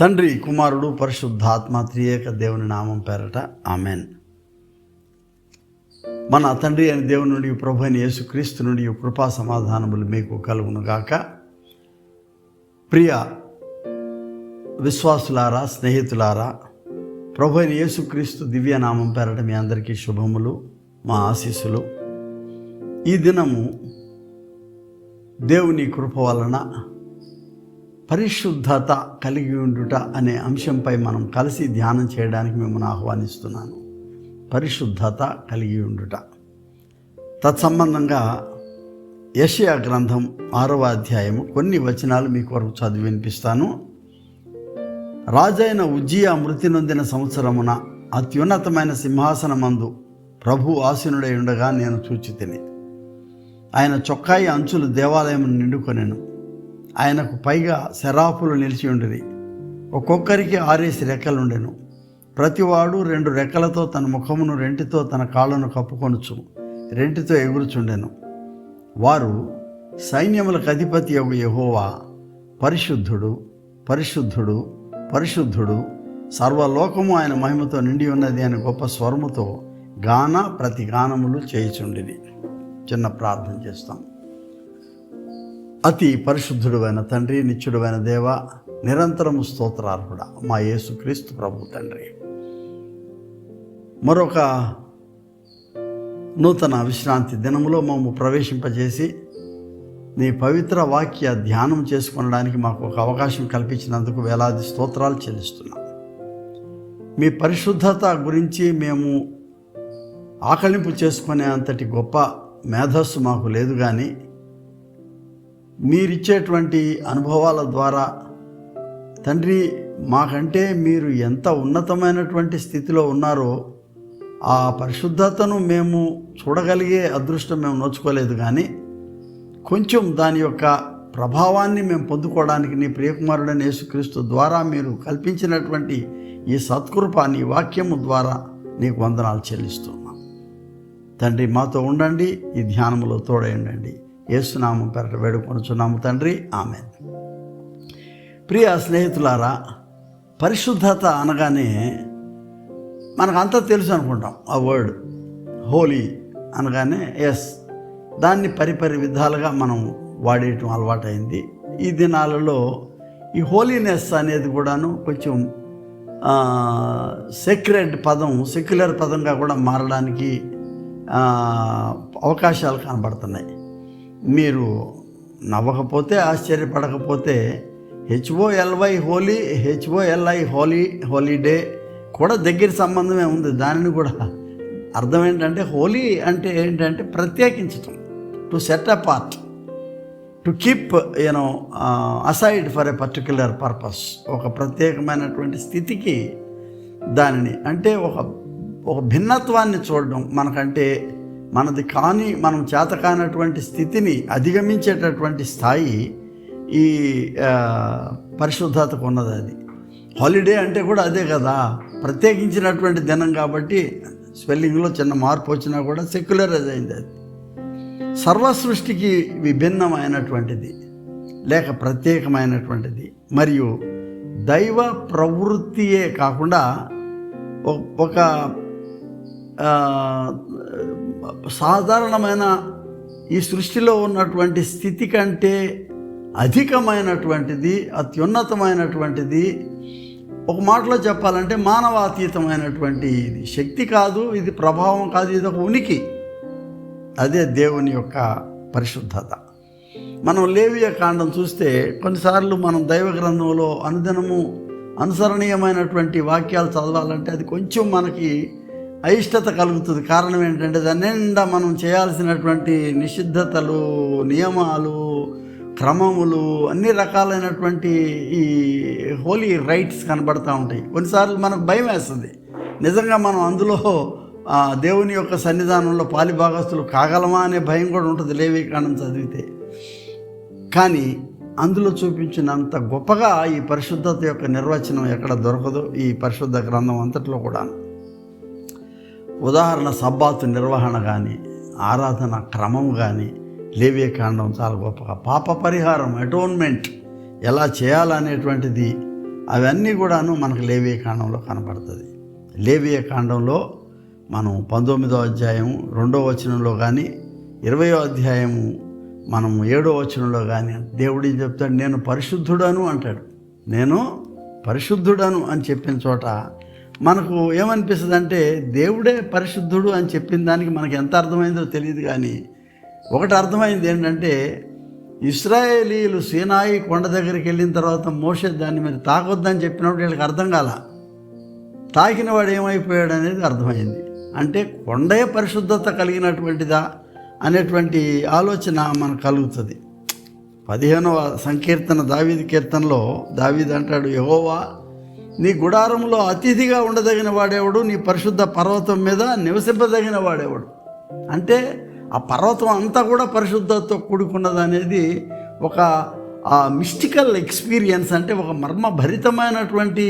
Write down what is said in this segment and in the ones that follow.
తండ్రి కుమారుడు పరిశుద్ధాత్మ త్రియేక దేవుని నామం పేరట. ఆమెన్. మన తండ్రి అని దేవుని నుండి ప్రభు అని యేసుక్రీస్తు నుండి కృపా సమాధానములు మీకు కలుగునుగాక ప్రియ విశ్వాసులారా స్నేహితులారా ప్రభు అయిన యేసుక్రీస్తు దివ్య నామం పేరట మీ అందరికీ శుభములు మా ఆశీస్సులు. ఈ దినము దేవుని కృప వలన పరిశుద్ధత కలిగి ఉండుట అనే అంశంపై మనం కలిసి ధ్యానం చేయడానికి మిమ్మల్ని ఆహ్వానిస్తున్నాను. పరిశుద్ధత కలిగి ఉండుట. తత్సంబంధంగా యషయా గ్రంథం ఆరవ అధ్యాయము కొన్ని వచనాలు మీ కొరకు చదివి వినిపిస్తాను. రాజైన ఉజ్జియా మృతి నొందిన సంవత్సరమున అత్యున్నతమైన సింహాసనమందు ప్రభు ఆసీనుడై ఉండగా నేను చూచి తిని ఆయన చొక్కాయి అంచులు దేవాలయం నిండుకొనెను. ఆయనకు పైగా శరాపులు నిలిచి ఉండిరి ఒక్కొక్కరికి ఆరేసి రెక్కలుండెను. ప్రతివాడు రెండు రెక్కలతో తన ముఖమును రెంటితో తన కాళ్ళను కప్పుకొనుచు రెంటితో ఎగురుచుండెను. వారు సైన్యములకు అధిపతి యొక్క యహోవా పరిశుద్ధుడు పరిశుద్ధుడు పరిశుద్ధుడు సర్వలోకము ఆయన మహిమతో నిండి ఉన్నది అని గొప్ప స్వరముతో గాన ప్రతి గానములు చేయుచుండిది చిన్న ప్రార్థన చేస్తాం. అతి పరిశుద్ధుడువైన తండ్రి నిత్యుడువైన దేవ నిరంతరము స్తోత్రార్హుడ మా యేసుక్రీస్తు ప్రభు తండ్రి. మరొక నూతన విశ్రాంతి దినములో మేము ప్రవేశింపజేసి నీ పవిత్ర వాక్య ధ్యానం చేసుకొనడానికి మాకు ఒక అవకాశం కల్పించినందుకు వేలాది స్తోత్రాలు చెల్లిస్తున్నాం. మీ పరిశుద్ధత గురించి మేము ఆకలింపు చేసుకునే అంతటి గొప్ప మేధస్సు మాకు లేదు కానీ మీరిచ్చేటువంటి అనుభవాల ద్వారా తండ్రి మాకంటే మీరు ఎంత ఉన్నతమైనటువంటి స్థితిలో ఉన్నారో ఆ పరిశుద్ధతను మేము చూడగలిగే అదృష్టం మేము నోచుకోలేదు కానీ కొంచెం దాని యొక్క ప్రభావాన్ని మేము పొందుకోవడానికి నీ ప్రియకుమారుడైన యేసుక్రీస్తు ద్వారా మీరు కల్పించినటువంటి ఈ సత్కృప నీ వాక్యము ద్వారా నీకు వందనాలు చెల్లిస్తున్నాం. తండ్రి మాతో ఉండండి ఈ ధ్యానములో తోడయండి ఏసునామం పెరట వేడుకొనుచున్నాము తండ్రి. ఆమె ప్రియ స్నేహితులారా పరిశుద్ధత అనగానే మనకు అంతా తెలుసు అనుకుంటాం ఆ వర్డ్ హోలీ అనగానే ఎస్ దాన్ని పరిపరి విధాలుగా మనం వాడేయటం అలవాటైంది. ఈ దినాలలో ఈ హోలీనెస్ అనేది కూడాను కొంచెం సెక్రెడ్ పదం సెక్యులర్ పదంగా కూడా మారడానికి అవకాశాలు కనబడుతున్నాయి. మీరు నవ్వకపోతే ఆశ్చర్యపడకపోతే H O L Y holy H O L I Holi holiday కూడా దగ్గర సంబంధమే ఉంది. దానిని కూడా అర్థం ఏంటంటే హోలీ అంటే ఏంటంటే ప్రత్యేకించటం. To set apart to keep you know aside for a particular purpose. ఒక ప్రత్యేకమైనటువంటి స్థితికి దానిని. అంటే ఒక ఒక భిన్నత్వాన్ని చూడడం మనకంటే మనది కాని మనం చేత కానటువంటి స్థితిని అధిగమించేటటువంటి స్థాయి ఈ పరిశుద్ధతకు ఉన్నది అది. హాలిడే అంటే కూడా అదే కదా. ప్రత్యేకించినటువంటి దినం కాబట్టి స్పెల్లింగ్లో చిన్న మార్పు వచ్చినా కూడా సెక్యులరైజ్ అయింది అది. సర్వ సృష్టికి విభిన్నమైనటువంటిది లేక ప్రత్యేకమైనటువంటిది. మరియు దైవ ప్రవృత్తియే కాకుండా ఒక సాధారణమైన ఈ సృష్టిలో ఉన్నటువంటి స్థితి కంటే అధికమైనటువంటిది అత్యున్నతమైనటువంటిది ఒక మాటలో చెప్పాలంటే మానవాతీతమైనటువంటి ఇది. శక్తి కాదు ఇది ప్రభావం కాదు ఇది ఒక ఉనికి. అదే దేవుని యొక్క పరిశుద్ధత. మనం లేవియ కాండం చూస్తే కొన్నిసార్లు మనం దైవ గ్రంథంలో అనుదినము అనుసరణీయమైనటువంటి వాక్యాలు చదవాలంటే అది కొంచెం మనకి అయిష్టత కలుగుతుంది. కారణం ఏంటంటే దాని నిండా మనం చేయాల్సినటువంటి నిషిద్ధతలు నియమాలు క్రమములు అన్ని రకాలైనటువంటి ఈ హోలీ రైట్స్ కనబడుతూ ఉంటాయి. కొన్నిసార్లు మనకు భయం వేస్తుంది. నిజంగా మనం అందులో దేవుని యొక్క సన్నిధానంలో పాలిభాగస్తులు కాగలమా అనే భయం కూడా ఉంటుంది లేవీకాండం చదివితే. కానీ అందులో చూపించినంత గొప్పగా ఈ పరిశుద్ధత యొక్క నిర్వచనం ఎక్కడ దొరకదు ఈ పరిశుద్ధ గ్రంథం అంతట్లో కూడా ఉదాహరణ సబ్బాతు నిర్వహణ కానీ ఆరాధన క్రమం కానీ లేవే కాండం చాలా గొప్పగా. పాప పరిహారం అటోన్మెంట్ ఎలా చేయాలనేటువంటిది అవన్నీ కూడాను మనకు లేవే కాండంలో కనబడుతుంది. లేవియ కాండంలో మనం పంతొమ్మిదో అధ్యాయం రెండో వచనంలో కానీ ఇరవయో అధ్యాయము మనం ఏడో వచనంలో కానీ దేవుడు ఏం చెప్తాడు? నేను పరిశుద్ధుడను అంటాడు. నేను పరిశుద్ధుడను అని చెప్పిన చోట మనకు ఏమనిపిస్తుంది అంటే దేవుడే పరిశుద్ధుడు అని చెప్పిన దానికి మనకు ఎంత అర్థమైందో తెలియదు కానీ ఒకటి అర్థమైంది ఏంటంటే ఇస్రాయేలీలు సీనాయి కొండ దగ్గరికి వెళ్ళిన తర్వాత మోసే దాని మీద తాకొద్దని చెప్పినప్పుడు వీళ్ళకి అర్థం కాల. తాకిన వాడు ఏమైపోయాడు అనేది అర్థమైంది. అంటే కొండే పరిశుద్ధత కలిగినటువంటిదా అనేటువంటి ఆలోచన మనకు కలుగుతుంది. పదిహేనవ సంకీర్తన దావీది కీర్తనలో దావీది అంటాడు యహోవా నీ గుడారంలో అతిథిగా ఉండదగిన వాడేవాడు? నీ పరిశుద్ధ పర్వతం మీద నివసింపదగిన వాడేవాడు? అంటే ఆ పర్వతం అంతా కూడా పరిశుద్ధతో కూడుకున్నది అనేది ఒక మిస్టికల్ ఎక్స్పీరియన్స్ అంటే ఒక మర్మభరితమైనటువంటి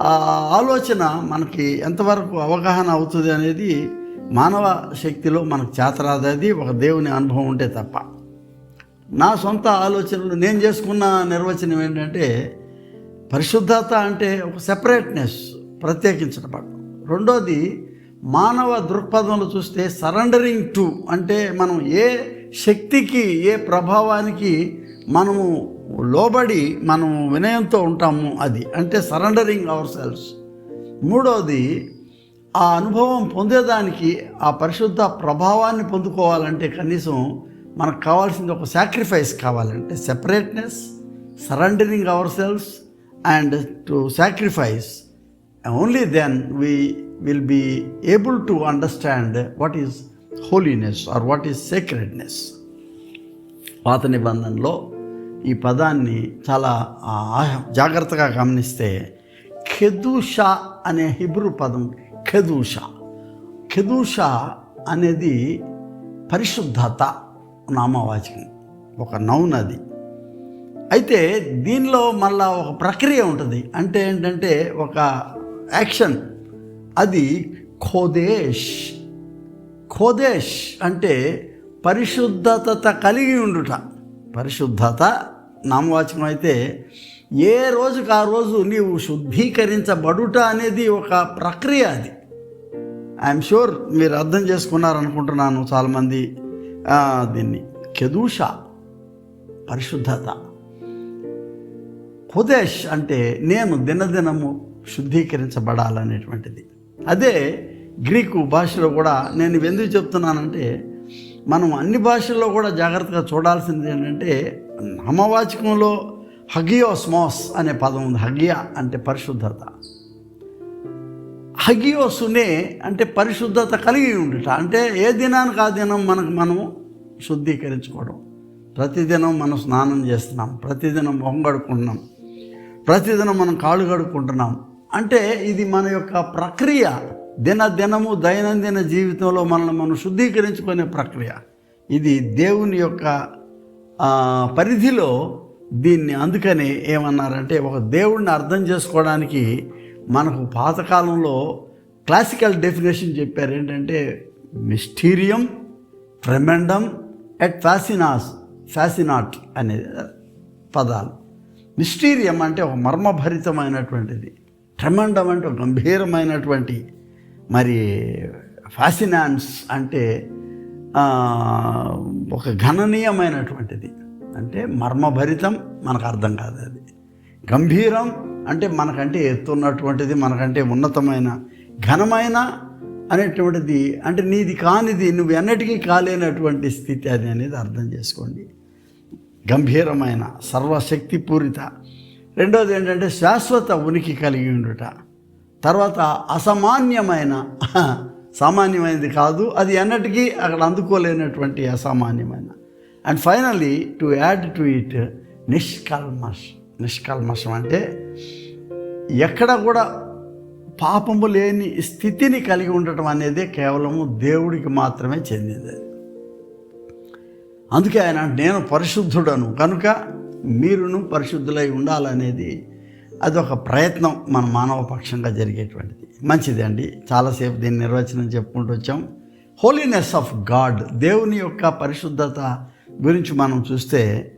ఆ ఆలోచన మనకి ఎంతవరకు అవగాహన అవుతుంది అనేది మానవ శక్తిలో మనకు చేతరాదది ఒక దేవుని అనుభవం ఉంటే తప్ప. నా సొంత ఆలోచనలు నేను చేసుకున్న నిర్వచనం ఏంటంటే పరిశుద్ధత అంటే ఒక సెపరేట్నెస్ ప్రత్యేకించడం రెండోది మానవ దృక్పథంలో చూస్తే సరెండరింగ్ టు అంటే మనం ఏ శక్తికి ఏ ప్రభావానికి మనము లోబడి మనం వినయంతో ఉంటాము అది. అంటే సరెండరింగ్ అవర్ సెల్స్ మూడవది ఆ అనుభవం పొందేదానికి ఆ పరిశుద్ధ ప్రభావాన్ని పొందుకోవాలంటే కనీసం మనకు కావాల్సింది ఒక సాక్రిఫైస్ కావాలంటే separateness surrendering ourselves and to sacrifice only then we will be able to understand what is holiness or what is sacredness పాత నిబంధనలో ఈ పదాన్ని చాలా జాగ్రత్తగా గమనిస్తే ఖెదూషా అనే హిబ్రూ పదం ఖెదూష ఖెదూషా అనేది పరిశుద్ధత నామవాచకం ఒక నౌన్ అది. అయితే దీనిలో మళ్ళా ఒక ప్రక్రియ ఉంటుంది. అంటే ఏంటంటే ఒక యాక్షన్. అది ఖోదేశ్ ఖోదేశ్ అంటే పరిశుద్ధత కలిగి ఉండుట. పరిశుద్ధత నామవాచకం అయితే ఏ రోజుకు ఆ రోజు నీవు శుద్ధీకరించబడుట అనేది ఒక ప్రక్రియ అది. ఐఎమ్ షూర్ మీరు అర్థం చేసుకున్నారనుకుంటున్నాను చాలామంది. దీన్ని. కెదూష. పరిశుద్ధత. హుదేష్ అంటే నేను దినదినము శుద్ధీకరించబడాలనేటువంటిది. అదే గ్రీకు భాషలో కూడా నేను ఇవి ఎందుకు చెప్తున్నానంటే మనం అన్ని భాషల్లో కూడా జాగ్రత్తగా చూడాల్సింది ఏంటంటే నామవాచకంలో హగియోస్మోస్ అనే పదం ఉంది. హగియా అంటే పరిశుద్ధత. హగియోసునే అంటే పరిశుద్ధత కలిగి ఉండుట. అంటే ఏ దినానికి ఆ దినం మనకు మనం శుద్ధీకరించుకోవడం. ప్రతిదినం మనం స్నానం చేస్తున్నాం. ప్రతిదినం మొహం కడుకుంటున్నాం ప్రతిదినం మనం కాళ్ళు కడుక్కుంటున్నాం. అంటే ఇది మన యొక్క ప్రక్రియ. దిన దినము దైనందిన జీవితంలో మనల్ని మనం శుద్ధీకరించుకునే ప్రక్రియ. ఇది దేవుని యొక్క పరిధిలో దీన్ని అందుకని ఏమన్నారంటే ఒక దేవుడిని అర్థం చేసుకోవడానికి మనకు పాతకాలంలో క్లాసికల్ డెఫినేషన్ చెప్పారు. ఏంటంటే మిస్టీరియం ట్రెమెండం ఎట్ ఫ్యాసినాస్ ఫ్యాసినాట్ అనే పదాలు. మిస్టీరియం అంటే ఒక మర్మభరితమైనటువంటిది ట్రమండం అంటే గంభీరమైనటువంటి మరి ఫ్యాసినాన్స్ అంటే ఒక గణనీయమైనటువంటిది. అంటే మర్మభరితం మనకు అర్థం కాదు అది. గంభీరం అంటే మనకంటే ఎత్తున్నటువంటిది మనకంటే ఉన్నతమైన ఘనమైన అనేటువంటిది అంటే నీది కానిది నువ్వు ఎన్నటికీ కాలేనటువంటి స్థితి అది అనేది అర్థం చేసుకోండి. గంభీరమైన సర్వశక్తిపూరిత. రెండోది ఏంటంటే శాశ్వత ఉనికి కలిగి ఉండుట. తర్వాత అసామాన్యమైన సామాన్యమైనది కాదు అది ఎన్నటికీ అక్కడ అందుకోలేనటువంటి అసామాన్యమైన. And finally to add to it నిష్కల్మష్ నిష్కల్మషం అంటే ఎక్కడ కూడా పాపము లేని స్థితిని కలిగి ఉండటం అనేది కేవలము దేవుడికి మాత్రమే చెందింది అందుకే ఆయన నేను పరిశుద్ధుడను. కనుక మీరును పరిశుద్ధులై ఉండాలనేది అదొక ప్రయత్నం మన మానవ పక్షంగా జరిగేటువంటిది. మంచిది అండి. చాలాసేపు దీని నిర్వచనం చెప్పుకుంటూ వచ్చాం. హోలీనెస్ ఆఫ్ గాడ్ దేవుని యొక్క పరిశుద్ధత గురించి మనం చూస్తే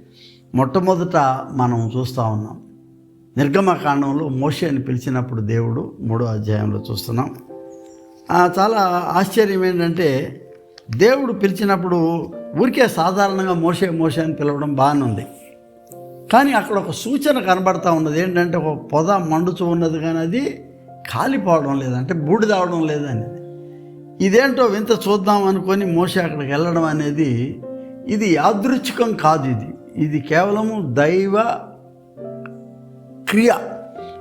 మొట్టమొదట మనం చూస్తూ ఉన్నాం. నిర్గమకాండంలో మోషే అని పిలిచినప్పుడు దేవుడు మూడో అధ్యాయంలో చూస్తున్నాం. చాలా ఆశ్చర్యం ఏంటంటే దేవుడు పిలిచినప్పుడు ఊరికే సాధారణంగా మోసే మోసే అని పిలవడం బాగానే ఉంది. కానీ అక్కడ ఒక సూచన కనబడతా ఉన్నది. ఏంటంటే ఒక పొద మండుచు ఉన్నది కానీ అది కాలిపోవడం లేదంటే బూడిదావడం లేదనేది ఇదేంటో వింత చూద్దాం అనుకొని మోసే అక్కడికి వెళ్ళడం అనేది ఇది యాదృచ్ఛికం కాదు ఇది. ఇది కేవలము దైవ క్రియ.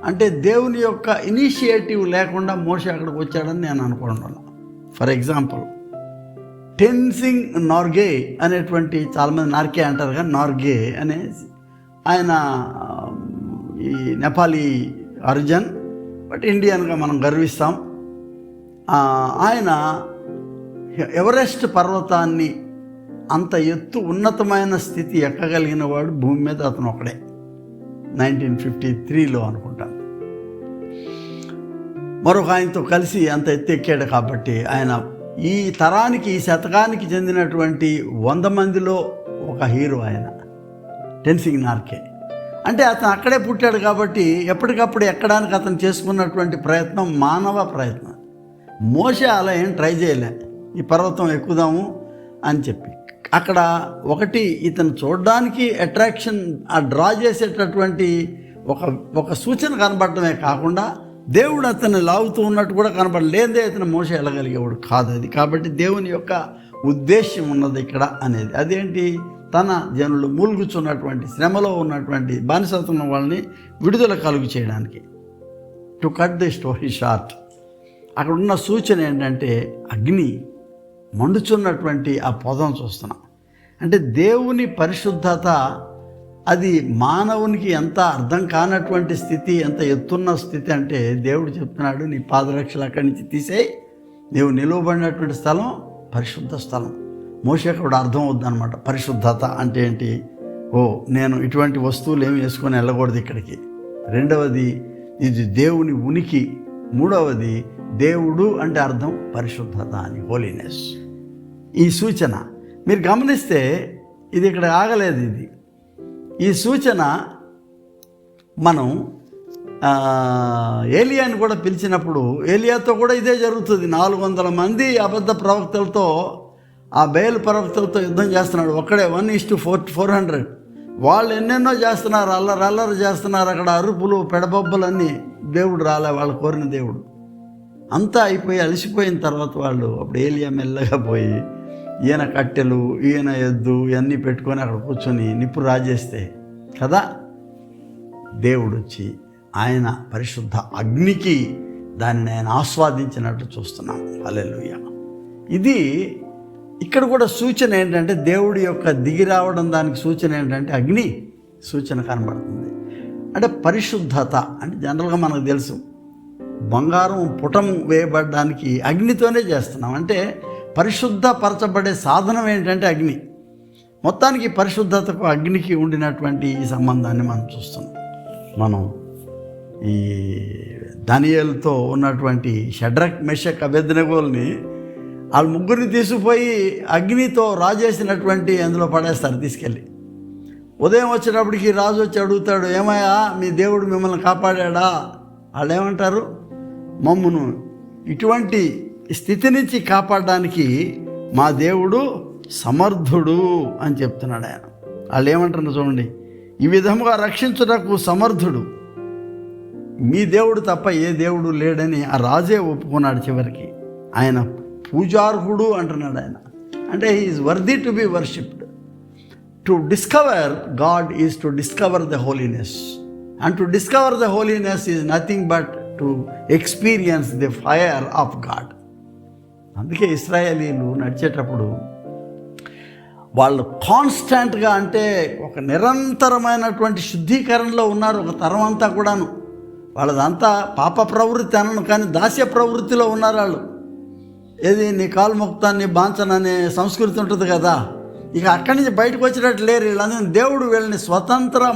అంటే దేవుని యొక్క ఇనిషియేటివ్ లేకుండా మోసే అక్కడికి వచ్చాడని నేను అనుకుంటున్నాను. For example. టెన్సింగ్ నార్గే అనేటువంటి చాలామంది నార్కే అంటారు కానీ నార్గే అనే ఆయన ఈ నేపాలీ అర్జన్ బట్ ఇండియన్గా మనం గర్విస్తాం. ఆయన ఎవరెస్ట్ పర్వతాన్ని అంత ఎత్తు ఉన్నతమైన స్థితి ఎక్కగలిగిన వాడు భూమి మీద అతను ఒకడే. నైన్టీన్ ఫిఫ్టీ త్రీలో అనుకుంటాను. మరొక ఆయనతో కలిసి అంత ఎత్తు ఎక్కాడు కాబట్టి ఆయన ఈ తరానికి ఈ శతకానికి చెందినటువంటి వంద మందిలో ఒక హీరో ఆయన టెన్సింగ్ నార్కే. అంటే అతను అక్కడే పుట్టాడు కాబట్టి ఎప్పటికప్పుడు ఎక్కడానికి అతను చేసుకున్నటువంటి ప్రయత్నం మానవ ప్రయత్నం. మోసే అలా ఏం ట్రై చేయలే. ఈ పర్వతం ఎక్కుదాము అని చెప్పి. అక్కడ ఒకటి ఇతను చూడడానికి అట్రాక్షన్ ఆ డ్రా చేసేటటువంటి ఒక ఒక సూచన కనబడటమే కాకుండా దేవుడు అతన్ని లాగుతూ ఉన్నట్టు కూడా కనబడలేదే అతను మోస వెళ్ళగలిగేవాడు కాదు అది. కాబట్టి దేవుని యొక్క ఉద్దేశం ఉన్నది ఇక్కడ అనేది. అదేంటి? తన జనులు మూలుగుచున్నటువంటి శ్రమలో ఉన్నటువంటి బానిసత్వం వాళ్ళని విడుదల కలుగు చేయడానికి. To cut the story short అక్కడ ఉన్న సూచన ఏంటంటే అగ్ని మండుచున్నటువంటి ఆ పొదం చూస్తున్నాం. అంటే దేవుని పరిశుద్ధత అది మానవునికి ఎంత అర్థం కానటువంటి స్థితి ఎంత ఎత్తున్న స్థితి అంటే దేవుడు చెప్తున్నాడు నీ పాదరక్షలు అక్కడి నుంచి తీసేయి. నీవు నిలువబడినటువంటి స్థలం పరిశుద్ధ స్థలం. మోసకు కూడా అర్థం అవుద్దనమాట పరిశుద్ధత అంటే ఏంటి? ఓ నేను ఇటువంటి వస్తువులు ఏమి వేసుకొని వెళ్ళకూడదు ఇక్కడికి. రెండవది ఇది దేవుని ఉనికి. మూడవది దేవుడు అంటే అర్థం పరిశుద్ధత అని హోలీనెస్ ఈ సూచన. మీరు గమనిస్తే ఇది ఇక్కడ ఆగలేదు ఇది. ఈ సూచన మనం ఏలియాని కూడా పిలిచినప్పుడు ఏలియాతో కూడా ఇదే జరుగుతుంది. నాలుగు వందల మంది అబద్ధ ప్రవక్తలతో ఆ బయలు ప్రవక్తలతో యుద్ధం చేస్తున్నాడు. ఒక్కడే one is to four four hundred వాళ్ళు ఎన్నెన్నో చేస్తున్నారు అల్లరి అల్లరి చేస్తున్నారు. అక్కడ అరుపులు పెడబొబ్బలన్నీ దేవుడు రాలే వాళ్ళు కోరిన దేవుడు. అంతా అయిపోయి అలసిపోయిన తర్వాత వాళ్ళు అప్పుడు ఏలియా మెల్లగా పోయి ఈయన కట్టెలు ఈయన ఎద్దు ఇవన్నీ పెట్టుకొని అక్కడ కూర్చొని నిప్పు రాజేస్తే కదా? దేవుడు వచ్చి ఆయన పరిశుద్ధ అగ్నికి దానిని ఆయన ఆస్వాదించినట్టు చూస్తున్నాం హల్లెలూయా. ఇది ఇక్కడ కూడా సూచన ఏంటంటే దేవుడి యొక్క దిగి రావడం దానికి సూచన ఏంటంటే అగ్ని సూచన కనబడుతుంది. అంటే పరిశుద్ధత అంటే జనరల్గా మనకు తెలుసు. బంగారం పుటం వేయబడడానికి అగ్నితోనే చేస్తున్నాం. అంటే పరిశుద్ధపరచబడే సాధనం ఏంటంటే అగ్ని. మొత్తానికి పరిశుద్ధతకు అగ్నికి ఉండినటువంటి ఈ సంబంధాన్ని మనం చూస్తున్నాం. మనం ఈ ధనియలతో ఉన్నటువంటి షడ్రక్ మెషక్ అభ్యర్థనగోల్ని వాళ్ళ ముగ్గురిని తీసుకుపోయి అగ్నితో రాజేసినటువంటి అందులో పడేస్తారు తీసుకెళ్ళి. ఉదయం వచ్చేటప్పటికి రాజు వచ్చి అడుగుతాడు ఏమయ్యా మీ దేవుడు మిమ్మల్ని కాపాడాడా? వాళ్ళు ఏమంటారు మమ్మను ఇటువంటి స్థితి నుంచి కాపాడడానికి మా దేవుడు సమర్థుడు అని చెప్తున్నాడు ఆయన. వాళ్ళు ఏమంటున్నారు చూడండి ఈ విధముగా రక్షించుటకు సమర్థుడు. మీ దేవుడు తప్ప ఏ దేవుడు లేడని ఆ రాజే ఒప్పుకున్నాడు చివరికి. ఆయన పూజార్హుడు అంటున్నాడు ఆయన. అంటే is worthy to be worshipped to discover God is to discover the holiness and to discover the holiness is nothing but to experience the fire of God అందుకే ఇస్రాయేలీలు నడిచేటప్పుడు వాళ్ళు కాన్స్టాంట్గా అంటే ఒక నిరంతరమైనటువంటి శుద్ధీకరణలో ఉన్నారు ఒక తరం అంతా కూడాను. వాళ్ళదంతా పాప ప్రవృత్తి అనను కానీ దాస్య ప్రవృత్తిలో ఉన్నారు వాళ్ళు. ఏది నీ కాలు మొక్తాన్ని బాంచన్ అనే సంస్కృతి ఉంటుంది కదా. ఇక అక్కడి నుంచి బయటకు వచ్చినట్టు లేరు వీళ్ళందరూ దేవుడు వీళ్ళని స్వతంత్ర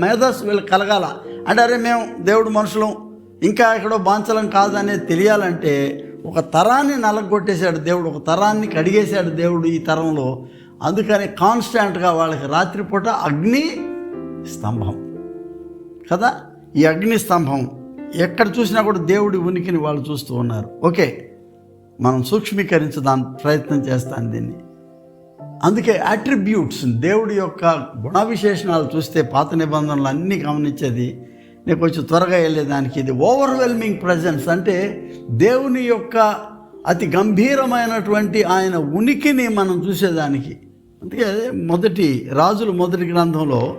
మేధస్సు వీళ్ళకి కలగాల. అంటే అరే మేము దేవుడు మనుషులం ఇంకా ఎక్కడో బాంచలం కాదనేది తెలియాలంటే ఒక తరాన్ని నలగొట్టేశాడు దేవుడు ఒక తరాన్ని కడిగేశాడు దేవుడు ఈ తరంలో. అందుకని కాన్స్టాంట్గా వాళ్ళకి రాత్రిపూట అగ్ని స్తంభం. కదా? ఈ అగ్ని స్తంభం ఎక్కడ చూసినా కూడా దేవుడి ఉనికిని వాళ్ళు చూస్తూ ఉన్నారు. ఓకే మనం సూక్ష్మీకరించదాని ప్రయత్నం చేస్తాను దీన్ని. అందుకే అట్రిబ్యూట్స్ దేవుడి యొక్క గుణ విశేషణాలు చూస్తే పాత నిబంధనలు అన్నీ గమనించేది నేను కొంచెం త్వరగా వెళ్ళేదానికి ఇది ఓవర్వెల్మింగ్ ప్రజెన్స్ అంటే దేవుని యొక్క అతి గంభీరమైనటువంటి ఆయన ఉనికిని మనం చూసేదానికి. అందుకే మొదటి రాజుల మొదటి గ్రంథంలో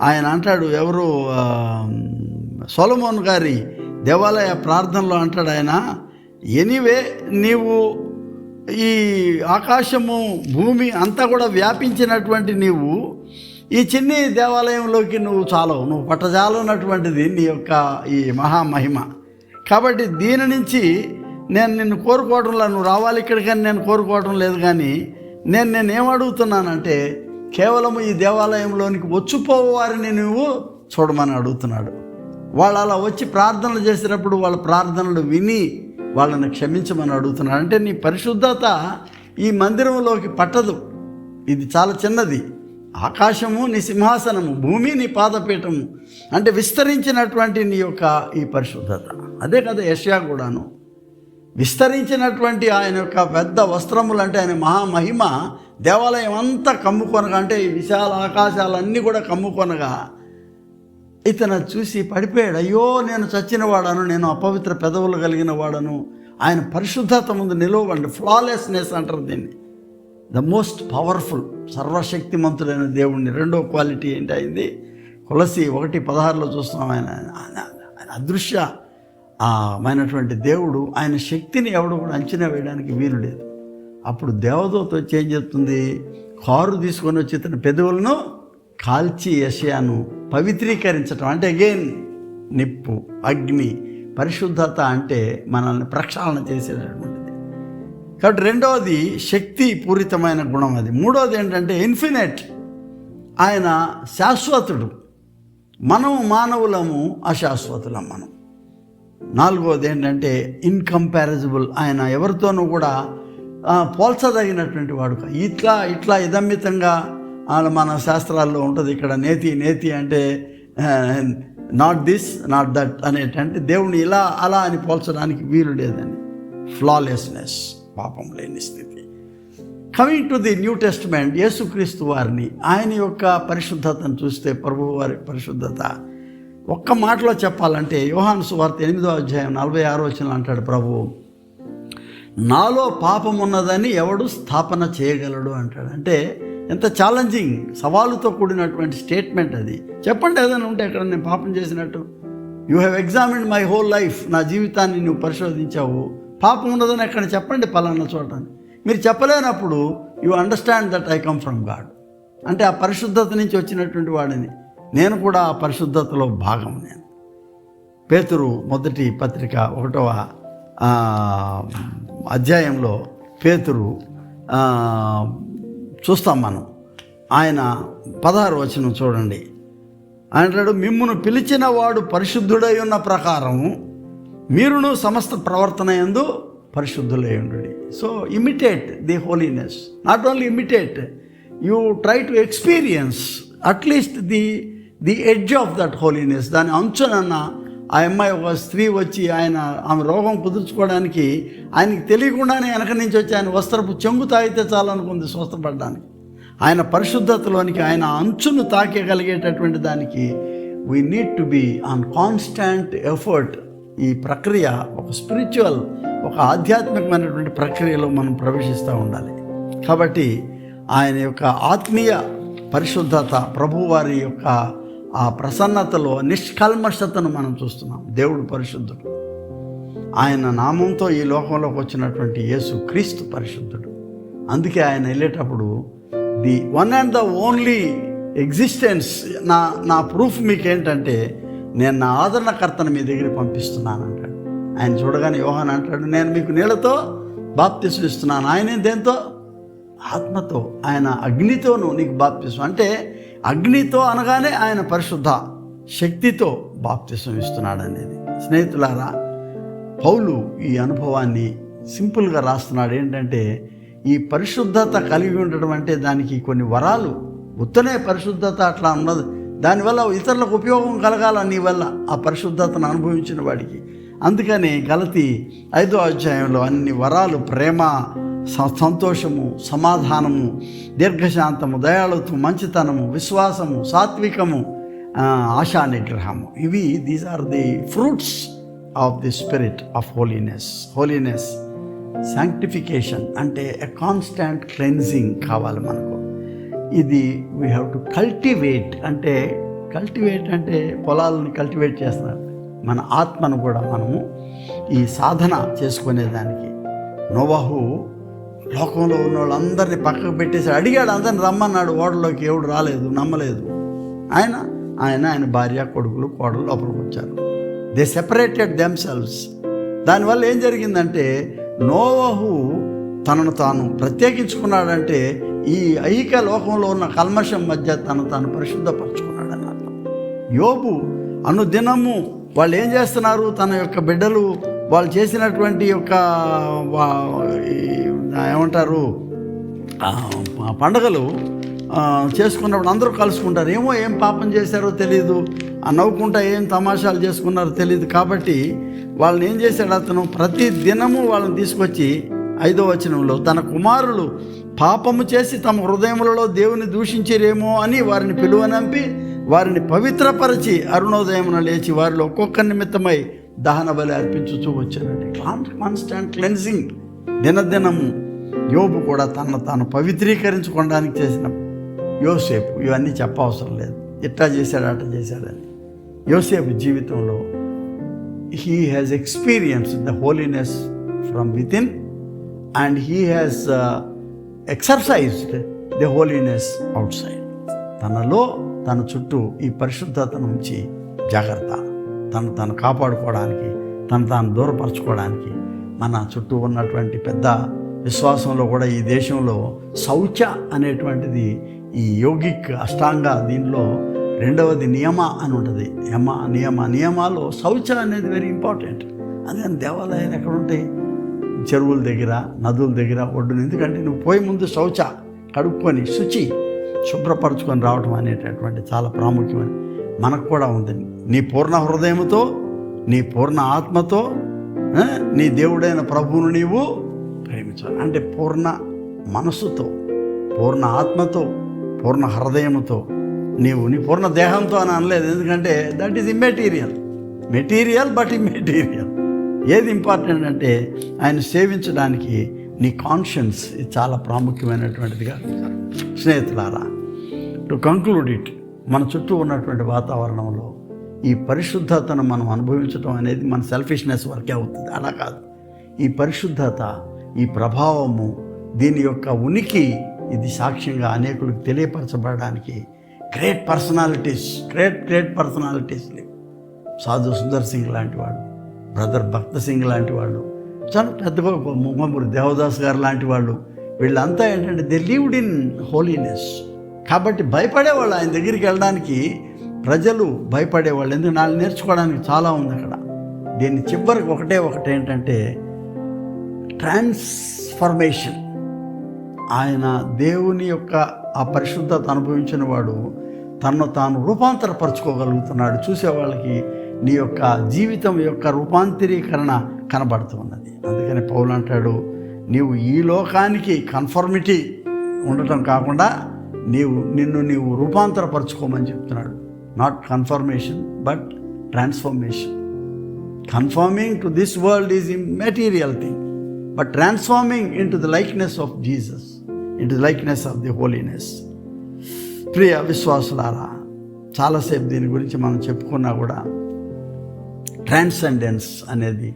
ఆయన అంటాడు ఎవరు సొలమోన్ గారి దేవాలయ ప్రార్థనలో అంటాడు ఆయన ఎనీవే నీవు ఈ ఆకాశము భూమి అంతా కూడా వ్యాపించినటువంటి నీవు ఈ చిన్ని దేవాలయంలోకి నువ్వు చాలవు. నువ్వు పట్టజాలన్నటువంటిది నీ యొక్క ఈ మహామహిమ. కాబట్టి దీని నుంచి నేను నిన్ను కోరుకోవడంలో నువ్వు రావాలి ఇక్కడికని నేను కోరుకోవడం లేదు కానీ నేను నేను ఏమడుగుతున్నానంటే కేవలం ఈ దేవాలయంలోనికి వచ్చిపోవు వారిని నువ్వు చూడమని అడుగుతున్నాడు. వాళ్ళు అలా వచ్చి ప్రార్థనలు చేసేటప్పుడు వాళ్ళ ప్రార్థనలు విని వాళ్ళని క్షమించమని అడుగుతున్నాడు. అంటే నీ పరిశుద్ధత ఈ మందిరంలోకి పట్టదు. ఇది చాలా చిన్నది. ఆకాశము నీ సింహాసనము భూమి నీ పాదపీఠము అంటే విస్తరించినటువంటి నీ యొక్క ఈ పరిశుద్ధత. అదే కదా యష్యా కూడాను. విస్తరించినటువంటి ఆయన యొక్క పెద్ద వస్త్రములు అంటే ఆయన మహామహిమ దేవాలయం అంతా కమ్ముకొనగా అంటే ఈ విశాల ఆకాశాలన్నీ కూడా కమ్ముకొనగా ఇతను చూసి పడిపోయాడు. అయ్యో నేను చచ్చిన వాడను నేను అపవిత్ర పెదవులు కలిగిన వాడను. ఆయన పరిశుద్ధత ముందు నిలవండి ఫ్లాలెస్నెస్ అంటారు దీన్ని. ద మోస్ట్ పవర్ఫుల్ సర్వశక్తిమంతుడైన దేవుణ్ణి రెండో క్వాలిటీ ఏంటి అయింది? తులసి ఒకటి పదహారులో చూస్తున్నాం. ఆయన ఆయన ఆయన అదృశ్య మైనటువంటి దేవుడు ఆయన శక్తిని ఎవడు కూడా అంచనా వేయడానికి వీలు లేదు. అప్పుడు దేవదూత వచ్చి ఏం చెప్తుంది? కారు తీసుకొని వచ్చి ఇతని పెదవులను కాల్చి యషయాను పవిత్రీకరించటం. అంటే అగైన్ నిప్పు అగ్ని పరిశుద్ధత అంటే మనల్ని ప్రక్షాళన చేసేటటువంటి కాబట్టి రెండవది శక్తి పూరితమైన గుణం అది. మూడవది ఏంటంటే ఇన్ఫినైట్ ఆయన శాశ్వతుడు. మనం మానవులము అశాశ్వతులం మనం. నాలుగవది ఏంటంటే ఇన్కంపారజబుల్ ఆయన ఎవరితోనూ కూడా పోల్చదగినటువంటి వాడు ఇట్లా ఇట్లా ఇదమ్మితంగా మన శాస్త్రాల్లో ఉంటుంది ఇక్కడ నేతి నేతి అంటే నాట్ దిస్ నాట్ దట్ అనేటంటే దేవుని ఇలా అలా అని పోల్చడానికి వీలు లేదని. ఫ్లాలెస్నెస్ పాపం లేని స్థితి. Coming to the New Testament యేసుక్రీస్తు వారిని ఆయన యొక్క పరిశుద్ధతను చూస్తే ప్రభు వారి పరిశుద్ధత. ఒక్క మాటలో చెప్పాలంటే యోహాను సువార్త ఎనిమిదో అధ్యాయం నలభై ఆరో వచ్చిన అంటాడు ప్రభు నాలో పాపం ఉన్నదని ఎవడు స్థాపన చేయగలడు? అంటాడు. అంటే ఎంత ఛాలెంజింగ్ సవాలుతో కూడినటువంటి స్టేట్మెంట్ అది. చెప్పండి ఏదైనా ఉంటే ఎక్కడ నేను పాపం చేసినట్టు. You have examine my whole life నా జీవితాన్ని నువ్వు పరిశోధించావు. పాపం ఉండదని ఎక్కడ చెప్పండి పలానా చూడటాన్ని మీరు చెప్పలేనప్పుడు you understand that I come from God అంటే ఆ పరిశుద్ధత నుంచి వచ్చినటువంటి వాడిని. నేను కూడా ఆ పరిశుద్ధతలో భాగం నేను. పేతురు మొదటి పత్రిక ఒకటవ అధ్యాయంలో పేతురు చూస్తాం మనం. ఆయన పదహారు వచనం చూడండి. ఆయన మిమ్మును పిలిచిన వాడు పరిశుద్ధుడై ఉన్న ప్రకారము మీరును సమస్త ప్రవర్తన ఎందు పరిశుద్ధులై so imitate the holiness not only imitate you try to experience at least the the edge of that holiness దాని అంచునన్న ఆ అమ్మాయి ఒక స్త్రీ వచ్చి ఆయన ఆమె రోగం కుదుర్చుకోవడానికి ఆయనకి తెలియకుండానే వెనక నుంచి వచ్చి ఆయన వస్త్రపు చెంగు తాగితే చాలనుకుంది స్వస్థపడడానికి. ఆయన పరిశుద్ధతలోనికి ఆయన అంచును తాకేయగలిగేటటువంటి దానికి we need to be on constant effort ఈ ప్రక్రియ ఒక స్పిరిచువల్ ఒక ఆధ్యాత్మికమైనటువంటి ప్రక్రియలో మనం ప్రవేశిస్తూ ఉండాలి. కాబట్టి ఆయన యొక్క ఆత్మీయ పరిశుద్ధత ప్రభువారి యొక్క ఆ ప్రసన్నతలో నిష్కల్మషతను మనం చూస్తున్నాం. దేవుడు పరిశుద్ధుడు. ఆయన నామంతో ఈ లోకంలోకి వచ్చినటువంటి యేసు క్రీస్తు పరిశుద్ధుడు. అందుకే ఆయన వెళ్ళేటప్పుడు the one and the only existence నా నా ప్రూఫ్ మీకేంటంటే నేను నా ఆదరణకర్తను మీ దగ్గరికి పంపిస్తున్నాను అంటాడు. ఆయన చూడగానే యోహాన్ అంటాడు నేను మీకు నీళ్ళతో బాప్తిసం ఇస్తున్నాను. ఆయన దేంతో? ఆత్మతో. ఆయన అగ్నితోనూ నీకు బాప్తిసం అంటే అగ్నితో అనగానే ఆయన పరిశుద్ధ శక్తితో బాప్తిసం ఇస్తున్నాడు అనేది. స్నేహితులారా పౌలు ఈ అనుభవాన్ని సింపుల్గా రాస్తున్నాడు. ఏంటంటే ఈ పరిశుద్ధత కలిగి ఉండడం అంటే దానికి కొన్ని వరాలు. ఉత్తనే పరిశుద్ధత అట్లా ఉన్నది. దానివల్ల ఇతరులకు ఉపయోగం కలగాల నీ వల్ల ఆ పరిశుద్ధతను అనుభవించిన వాడికి. అందుకని గలతి ఐదో అధ్యాయంలో అన్ని వరాలు ప్రేమ స- సంతోషము సమాధానము దీర్ఘశాంతము దయాళుత్వం మంచితనము విశ్వాసము సాత్వికము ఆశా నిగ్రహము. ఇవి these are the fruits of the spirit of holiness holiness sanctification అంటే ఎ కాన్స్టాంట్ క్లెన్జింగ్ కావాలి మనకు. ఇది వీ హ్యావ్ టు కల్టివేట్ అంటే కల్టివేట్ అంటే పొలాలను కల్టివేట్ చేస్తున్నారు. మన ఆత్మను కూడా మనము ఈ సాధన చేసుకునేదానికి నోవాహు లోకంలో ఉన్న వాళ్ళందరినీ పక్కకు పెట్టేసి అడిగాడు అందరిని రమ్మన్నాడు ఓడలోకి ఎవడు రాలేదు నమ్మలేదు. ఆయన ఆయన ఆయన భార్య కొడుకులు కోడలు లోపలికి వచ్చారు. దే సెపరేటెడ్ దెమ్ సెల్వ్స్ దానివల్ల ఏం జరిగిందంటే నోవహు తనను తాను ప్రత్యేకించుకున్నాడంటే ఈ ఐక లోకంలో ఉన్న కల్మషం మధ్య తను తాను పరిశుద్ధపరచుకున్నాడని అర్థం. యోబు అనుదినము వాళ్ళు ఏం చేస్తున్నారు? తన యొక్క బిడ్డలు వాళ్ళు చేసినటువంటి యొక్క ఏమంటారు? ఆ, పండగలు చేసుకున్నప్పుడు అందరూ కలుసుకుంటారు. ఏమో ఏం పాపం చేశారో తెలియదు ఆ నవ్వుకుంటా ఏం తమాషాలు చేసుకున్నారో తెలియదు కాబట్టి వాళ్ళని ఏం చేశాడు అతను? ప్రతి దినము వాళ్ళని తీసుకొచ్చి ఐదో వచనంలో తన కుమారులు పాపము చేసి తమ హృదయములలో దేవుని దూషించిరేమో అని వారిని పిలువనంపి వారిని పవిత్రపరిచి అరుణోదయమున లేచి వారిలో ఒక్కొక్క నిమిత్తమై దహన బలి అర్పించుతూ వచ్చారండి కాన్స్టాంట్ క్లెన్సింగ్ దినదినము. యోబు కూడా తనను తాను పవిత్రీకరించుకోవడానికి చేసిన యోసేపు ఇవన్నీ చెప్పవసరం లేదు. ఇట్లా చేశాడు అట్లా చేశాడని యోసేపు జీవితంలో he has experience the holiness from within and he has exercised the holiness outside తనలో తన చుట్టూ ఈ పరిశుద్ధత నుంచి జాగ్రత్త. తను తను కాపాడుకోవడానికి తను తాను దూరపరచుకోవడానికి మన చుట్టూ ఉన్నటువంటి పెద్ద విశ్వాసంలో కూడా ఈ దేశంలో శౌచ అనేటువంటిది ఈ యోగిక్ అష్టాంగ దీనిలో రెండవది నియమ అని ఉంటుంది. యమ నియమ నియమాలు శౌచ అనేది వెరీ ఇంపార్టెంట్ అందుకని దేవాలయాలు ఎక్కడ ఉంటాయి? చెరువుల దగ్గర నదుల దగ్గర ఒడ్డున. ఎందుకంటే నువ్వు పోయి ముందు శౌచ కడుక్కొని శుచి శుభ్రపరచుకొని రావటం అనేటటువంటి చాలా ప్రాముఖ్యమైన మనకు కూడా ఉంది. నీ పూర్ణ హృదయముతో నీ పూర్ణ ఆత్మతో నీ దేవుడైన ప్రభువును నీవు ప్రేమించాలి. అంటే పూర్ణ మనసుతో పూర్ణ ఆత్మతో పూర్ణ హృదయముతో నీవు నీ పూర్ణ దేహంతో అని అనలేదు. ఎందుకంటే that is immaterial material but immaterial ఏది ఇంపార్టెంట్ అంటే ఆయన సేవించడానికి నీ కాన్షియన్స్ ఇది చాలా ప్రాముఖ్యమైనటువంటిదిగా స్నేహితులారా టు కంక్లూడ్ ఇట్ మన చుట్టూ ఉన్నటువంటి వాతావరణంలో ఈ పరిశుద్ధతను మనం అనుభవించడం అనేది మన సెల్ఫిష్నెస్ వరకే అవుతుంది. అలా కాదు. ఈ పరిశుద్ధత ఈ ప్రభావము దీని యొక్క ఉనికి ఇది సాక్ష్యంగా అనేకులకు తెలియపరచబడడానికి great personalities great great personalities Sadhu Sundar Singh లాంటి వాడు. బ్రదర్ భక్త సింగ్ లాంటి వాళ్ళు చాలా పెద్దగా ముమ్మూరి దేవదాస్ గారు లాంటి వాళ్ళు వీళ్ళంతా ఏంటంటే దే లీవ్డ్ ఇన్ హోలీనెస్ కాబట్టి భయపడేవాళ్ళు ఆయన దగ్గరికి వెళ్ళడానికి ప్రజలు భయపడేవాళ్ళు. ఎందుకు? నాళ్ళు నేర్చుకోవడానికి చాలా ఉంది అక్కడ. దీన్ని చివరికి ఒకటే ఒకటి ఏంటంటే ట్రాన్స్ఫర్మేషన్ ఆయన దేవుని యొక్క ఆ పరిశుద్ధత అనుభవించిన వాడు తనను తాను రూపాంతరపరచుకోగలుగుతున్నాడు. చూసేవాళ్ళకి నీ యొక్క జీవితం యొక్క రూపాంతరీకరణ కనబడుతున్నది అందుకని పౌలు అంటాడు నీవు ఈ లోకానికి కన్ఫర్మిటీ ఉండటం కాకుండా నీవు నిన్ను నీవు రూపాంతరపరచుకోమని చెప్తున్నాడు. Not conformation but transformation conforming to this world is immaterial thing but transforming into the likeness of Jesus into the likeness of the holiness ప్రియ విశ్వాసులారా చాలాసేపు దీని గురించి మనం చెప్పుకున్నా కూడా ట్రాన్సెండెన్స్ అనేది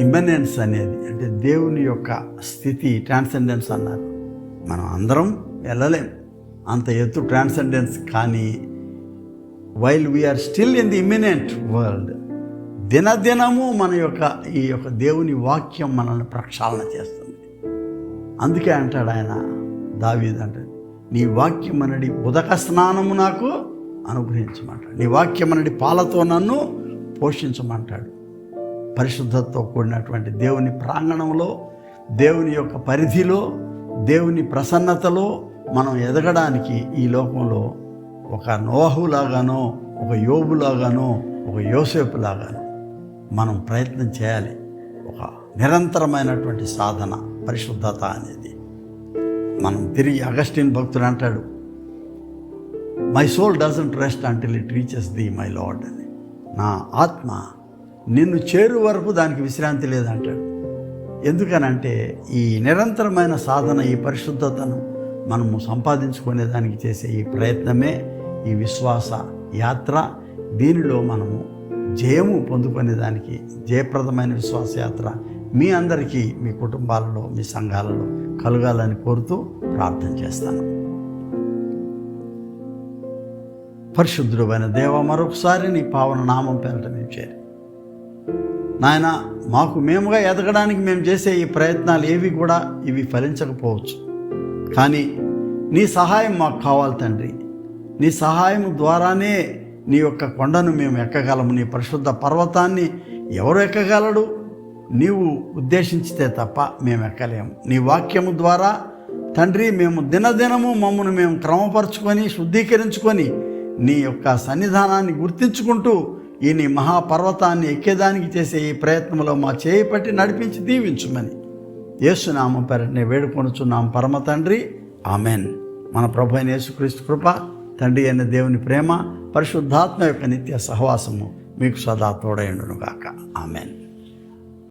ఇమ్మనెన్స్ అనేది అంటే దేవుని యొక్క స్థితి ట్రాన్సెండెన్స్ అన్నారు. మనం అందరం వెళ్ళలేం. అంత ఎత్తు ట్రాన్సెండెన్స్ కానీ while we are still in the imminent world దినదినము మన యొక్క ఈ యొక్క దేవుని వాక్యం మనల్ని ప్రక్షాళన చేస్తుంది. అందుకే అంటాడు ఆయన దావీద్ అంటాడు నీ వాక్యం అనడి ఉదక స్నానము నాకు అనుగ్రహించమంటాడు. నీ వాక్యం అనడి పాలతో నన్ను పోషించమంటాడు. పరిశుద్ధతతో కూడినటువంటి దేవుని ప్రాంగణంలో దేవుని యొక్క పరిధిలో దేవుని ప్రసన్నతలో మనం ఎదగడానికి ఈ లోకంలో ఒక నోహులాగానో ఒక యోబులాగానో ఒక యోసేపులాగానో మనం ప్రయత్నం చేయాలి. ఒక నిరంతరమైనటువంటి సాధన పరిశుద్ధత అనేది. మనం తిరిగి అగస్టిన్ భక్తుడు అంటాడు my soul doesn't rest until it reaches the my Lord అని. నా ఆత్మ నిన్ను చేరు వరకు దానికి విశ్రాంతి లేదంటాడు. ఎందుకనంటే ఈ నిరంతరమైన సాధన ఈ పరిశుద్ధతను మనము సంపాదించుకునే దానికి చేసే ఈ ప్రయత్నమే ఈ విశ్వాస యాత్ర. దీనిలో మనము జయము పొందుకునేదానికి జయప్రదమైన విశ్వాస యాత్ర మీ అందరికీ మీ కుటుంబాలలో మీ సంఘాలలో కలగాలని కోరుతూ ప్రార్థన చేస్తాను. పరిశుద్ధుడమైన దేవ మరొకసారి నీ పావన నామం పేరట మేము చేరి. నాయన మాకు మేముగా ఎదగడానికి మేము చేసే ఈ ప్రయత్నాలు ఏవి కూడా ఇవి ఫలించకపోవచ్చు. కానీ నీ సహాయం మాకు కావాలి తండ్రి. నీ సహాయం ద్వారానే నీ యొక్క కొండను మేము ఎక్కగలము. నీ పరిశుద్ధ పర్వతాన్ని ఎవరు ఎక్కగలడు? నీవు ఉద్దేశించితే తప్ప మేము ఎక్కలేము. నీ వాక్యము ద్వారా తండ్రి మేము దినదినము మమ్మను మేము క్రమపరుచుకొని శుద్ధీకరించుకొని నీ యొక్క సన్నిధానాన్ని గుర్తించుకుంటూ ఈ నీ మహాపర్వతాన్ని ఎక్కేదానికి చేసే ఈ ప్రయత్నంలో మా చేయి పట్టి నడిపించి దీవించుమని. యేసునామ పేరనే వేడుకొనుచున్నాం. పరమ తండ్రి ఆమెన్. మన ప్రభు అయిన యేసుక్రీస్తు కృప తండ్రి అయిన దేవుని ప్రేమ పరిశుద్ధాత్మ యొక్క నిత్య సహవాసము మీకు సదా తోడైండునుగాక ఆమెన్.